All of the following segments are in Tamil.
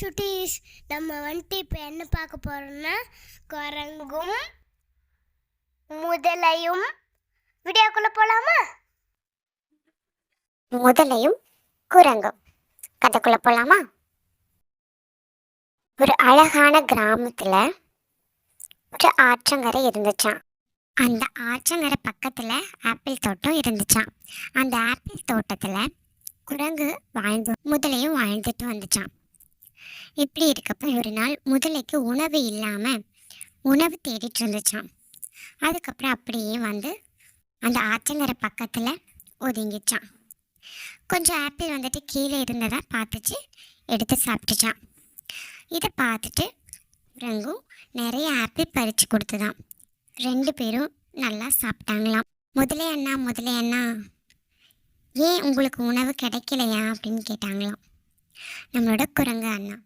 சுட்டீஸ் நம்ம வந்துட்டு இப்போ என்ன பார்க்க போகிறோம்னா குரங்கும் முதலையும். வீடியோக்குள்ள போகலாமா முதலையும் குரங்கும். கதைக்குள்ள போகலாமா ஒரு அழகான கிராமத்தில் ஒரு ஆற்றங்கரை இருந்துச்சான் அந்த ஆற்றங்கரை பக்கத்துல ஆப்பிள் தோட்டம் இருந்துச்சான் அந்த ஆப்பிள் தோட்டத்தில் குரங்கு வாழ்ந்து முதலையும் வாழ்ந்துட்டு வந்துச்சான் இப்படி இருக்கப்ப ஒரு நாள் முதலைக்கு உணவு இல்லாமல் உணவு தேடிட்டு இருந்துச்சாம். அதுக்கப்புறம் அப்படியே வந்து அந்த ஆற்றங்கரை பக்கத்தில் ஒதுங்கிச்சான் கொஞ்சம் ஆப்பிள் வந்துட்டு கீழே இருந்ததை பார்த்துச்சு எடுத்து சாப்பிட்டுச்சான் இதை பார்த்துட்டு ரங்கும் நிறைய ஆப்பிள் பறித்து கொடுத்துதான் ரெண்டு பேரும் நல்லா சாப்பிட்டாங்களாம். முதலே அண்ணா முதலே அண்ணா ஏன் உங்களுக்கு உணவு கிடைக்கலையா அப்படின்னு கேட்டாங்களாம். நம்மளோட குரங்கு அண்ணா.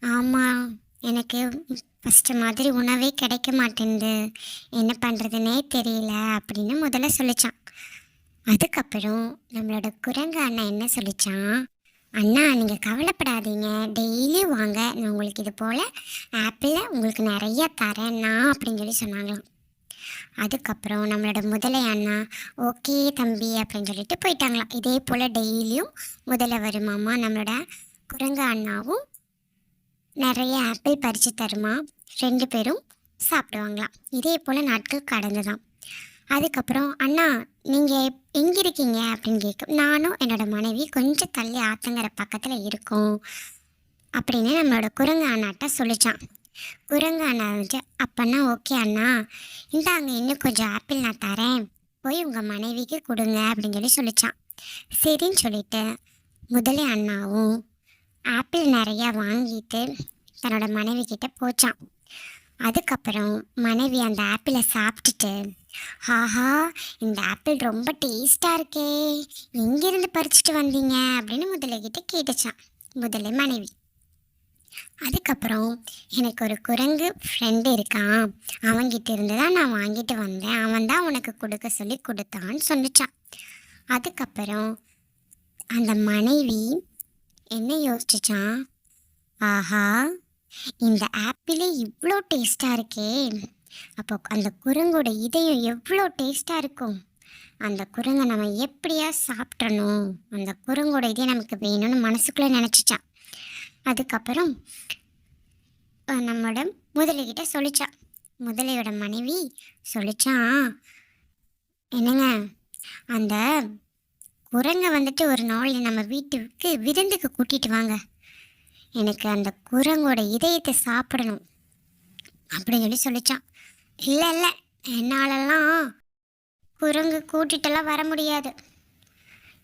ஆமாம் எனக்கு ஃபஸ்ட்டு மாதிரி உணவே கிடைக்க மாட்டேங்குது என்ன பண்ணுறதுனே தெரியல அப்படின்னு முதல்ல சொல்லிச்சான். அதுக்கப்புறம் நம்மளோட குரங்கு அண்ணா என்ன சொல்லிச்சான்? அண்ணா நீங்கள் கவலைப்படாதீங்க. டெய்லி வாங்க. நான் உங்களுக்கு இது போல் ஆப்பிளில் உங்களுக்கு நிறைய நான் அப்படின்னு சொல்லி சொன்னாங்களாம். அதுக்கப்புறம் நம்மளோட முதலை அண்ணா ஓகே தம்பி அப்படின்னு சொல்லிட்டு போயிட்டாங்களாம். இதே போல் டெய்லியும் முதல்ல வருமாமா நம்மளோட குரங்கு அண்ணாவும் நிறைய ஆப்பிள் பறித்து தருமா? ரெண்டு பேரும் சாப்பிடுவாங்களாம். இதே போல் நாட்கள் கடந்துதான். அதுக்கப்புறம் அண்ணா நீங்கள் எங்கே இருக்கீங்க? அப்படின்னு கேட்கும் நானும் என்னோட மனைவி கொஞ்சம் தள்ளி ஆத்தங்கர பக்கத்தில் இருக்கோம் அப்படின்னு நம்மளோட குரங்கு அண்ணாட்ட சொல்லிச்சான் குரங்கு அண்ணா வந்துட்டு அப்போன்னா ஓகே அண்ணா. இந்தாங்க இன்னும் கொஞ்சம் ஆப்பிள் நான் தரேன். போய் உங்கள் மனைவிக்கு கொடுங்க அப்படின்னு சொல்லி சொல்லிச்சான். சரின்னு சொல்லிட்டு முதலே அண்ணாவும் ஆப்பிள் நிறையா வாங்கிட்டு தன்னோட மனைவி கிட்ட போச்சான். அதுக்கப்புறம் மனைவி அந்த ஆப்பிளை சாப்பிட்டுட்டு ஆஹா இந்த ஆப்பிள் ரொம்ப டேஸ்ட்டாக இருக்கே. எங்கேருந்து பறிச்சுட்டு வந்தீங்க? அப்படின்னு முதலைகிட்ட கேட்டுச்சான். முதலை மனைவி. அதுக்கப்புறம் எனக்கு ஒரு குரங்கு ஃப்ரெண்டு இருக்கான். அவன்கிட்ட இருந்து தான் நான் வாங்கிட்டு வந்தேன். அவன் தான் உனக்கு கொடுக்க சொல்லி கொடுத்தான்னு சொல்லிச்சான். அதுக்கப்புறம் அந்த மனைவி என்ன யோசிச்சான்? ஆஹா இந்த ஆப்பிளே இவ்வளோ டேஸ்ட்டாக இருக்கே. அப்போ அந்த குரங்கோட இதயம் எவ்வளோ டேஸ்ட்டாக இருக்கும். அந்த குரங்கை நம்ம எப்படியா சாப்பிட்றணும் அந்த குரங்கோட இதே நமக்கு வேணும்னு மனசுக்குள்ளே நினச்சிச்சான். அதுக்கப்புறம் நம்மளோட முதலைகிட்ட சொல்லிச்சான் முதலையோட மனைவி சொல்லிச்சான் என்னங்க அந்த குரங்கை வந்துட்டு ஒரு நாள் நம்ம வீட்டுக்கு விருந்துக்கு கூட்டிட்டு வாங்க. எனக்கு அந்த குரங்கோட இதயத்தை சாப்பிடணும் அப்படின்னு சொல்லி சொல்லிச்சான் இல்லை இல்லை என்னாலெல்லாம் குரங்கு கூட்டிகிட்டெல்லாம் வர முடியாது.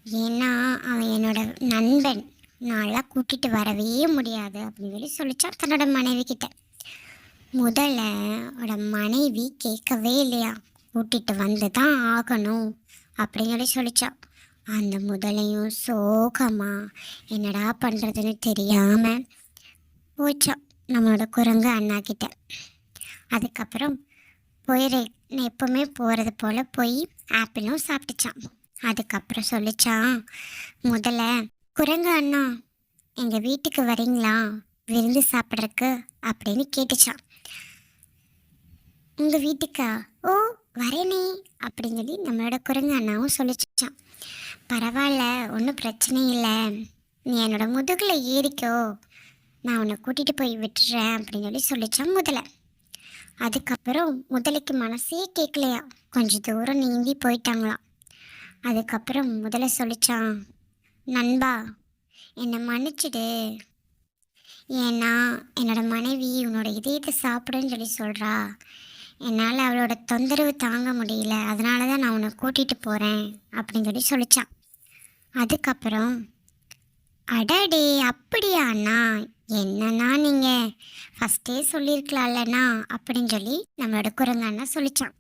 ஏன்னா அவன் என்னோட நண்பன். நான்லாம் கூட்டிட்டு வரவே முடியாது அப்படின்னு சொல்லி சொல்லிச்சான் தன்னோட மனைவி கிட்ட முதல்ல அவட மனைவி கேட்கவே இல்லையா? கூட்டிட்டு வந்து தான் ஆகணும் அப்படின்னு சொல்லி சொல்லிச்சான் அந்த முதலையும் சோகமாக என்னடா பண்ணுறதுன்னு தெரியாமல் போச்சான் நம்மளோட குரங்கு அண்ணா கிட்ட அதுக்கப்புறம் போயிரு எப்போவுமே போகிறது போல் போய் ஆப்பிளும் சாப்பிட்டுச்சான் அதுக்கப்புறம் சொல்லிச்சான் முதல்ல குரங்கு அண்ணா எங்கள் வீட்டுக்கு வரீங்களா? விருந்து சாப்பிட்றக்கு அப்படின்னு கேட்டுச்சான் உங்கள் வீட்டுக்கா? ஓ வரேனே அப்படின்னு சொல்லி நம்மளோட குரங்கு அண்ணாவும் சொல்லிச்சான் பரவாயில்ல ஒன்றும் பிரச்சனை இல்லை. நீ என்னோட முதுகில் ஏறிக்கோ. நான் உன்னை கூட்டிகிட்டு போய் விட்டுறேன் அப்படின்னு சொல்லி சொல்லிச்சான் முதலை அதுக்கப்புறம் முதலைக்கு மனசே கேட்கலையா கொஞ்சம் தூரம் நீந்தி போயிட்டாங்களாம். அதுக்கப்புறம் முதல்ல சொல்லிச்சான் நண்பா என்னை மன்னிச்சிடு. ஏன்னா என்னோட மனைவி உன்னோட இதயத்தை சாப்பிடுன்னு சொல்லி சொல்கிறா என்னால் அவளோட தொந்தரவு தாங்க முடியல. அதனால தான் நான் உன்னை கூட்டிகிட்டு போகிறேன் அப்படின்னு சொல்லி சொல்லிச்சான் அதுக்கப்புறம் அடடே அப்படியா அண்ணா? என்னண்ணா நீங்கள் ஃபஸ்ட்டே சொல்லியிருக்கலாம்லண்ணா அப்படின்னு சொல்லி நம்மளோட குரங்கு அண்ணா சொல்லிச்சான்.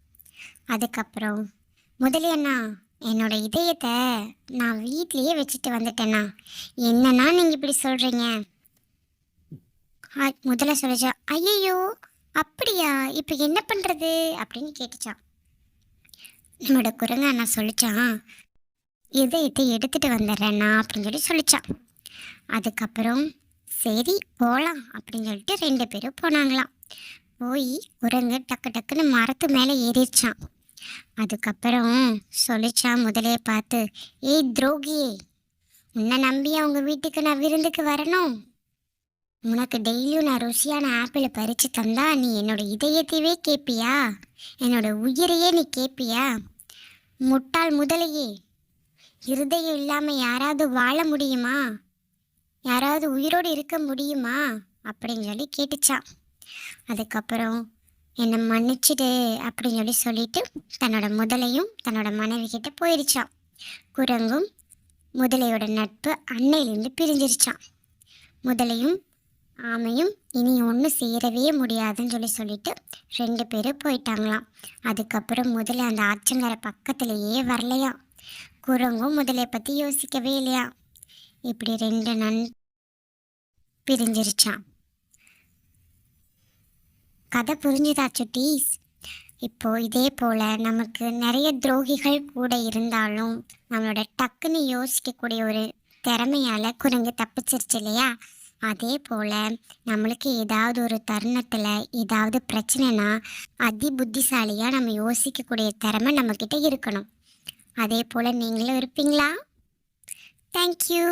அதுக்கப்புறம் முதலியண்ணா என்னோட இதயத்தை நான் வீட்லேயே வச்சுட்டு வந்துட்டேண்ணா என்னண்ணா நீங்கள் இப்படி சொல்கிறீங்க முதல்ல சொல்லிச்சா ஐயையோ அப்படியா? இப்போ என்ன பண்ணுறது அப்படின்னு கேட்டுச்சான் நம்மளோட குரங்க அண்ணா சொல்லிச்சான் இதயத்தை எடுத்துட்டு வந்துடுறேண்ணா அப்படின்னு சொல்லி சொல்லிச்சான் அதுக்கப்புறம் சரி போகலாம் அப்படின்னு சொல்லிட்டு ரெண்டு பேரும் போனாங்களாம். போய் குரங்கு டக்கு டக்குன்னு மரத்து மேலே ஏறிடுச்சான் அதுக்கப்புறம் சொல்லிச்சான் முதலே பார்த்து ஏய் துரோகியே உன்னை நம்பி அவங்க வீட்டுக்கு நான் விருந்துக்கு வரணும். உனக்கு டெய்லியும் நான் ருசியான ஆப்பிளை பறித்து தந்தா நீ என்னோட இதயத்தையே கேட்பியா என்னோட உயிரையே நீ கேட்பியா முட்டாள் முதலையே இருதயம் இல்லாமல் யாராவது வாழ முடியுமா? யாராவது உயிரோடு இருக்க முடியுமா? அப்படின்னு சொல்லி கேட்டுச்சான் அதுக்கப்புறம் என்னை மன்னிச்சிடு அப்படின்னு சொல்லி சொல்லிட்டு தன்னோட முதலையும் தன்னோட மனைவி கிட்ட போயிடுச்சான் குரங்கும் முதலையோட நட்பு அன்னையிலேருந்து பிரிஞ்சிருச்சான் முதலையும் ஆமையும் இனி ஒன்றும் சேரவே முடியாதுன்னு சொல்லி சொல்லிட்டு ரெண்டு பேரும் போயிட்டாங்களாம். அதுக்கப்புறம் முதல்ல அந்த ஆற்றங்கரை பக்கத்துலேயே வரலையா குரங்கும் முதலையை பற்றி யோசிக்கவே இல்லையா இப்படி ரெண்டு நன் பிரிஞ்சிருச்சான் கதை புரிஞ்சுதா சுட்டீஸ்? இப்போ இதே போல் நமக்கு நிறைய துரோகிகள் கூட இருந்தாலும் நம்மளோட டக்குன்னு யோசிக்கக்கூடிய ஒரு திறமையால் குரங்கு தப்பிச்சிருச்சு இல்லையா? அதே போல் நம்மளுக்கு ஏதாவது ஒரு தருணத்தில் ஏதாவது பிரச்சனைனா அதி புத்திசாலியாக நம்ம யோசிக்கக்கூடிய திறமை நம்மக்கிட்ட இருக்கணும். அதே போல் நீங்களும் இருப்பீங்களா? தேங்க்யூ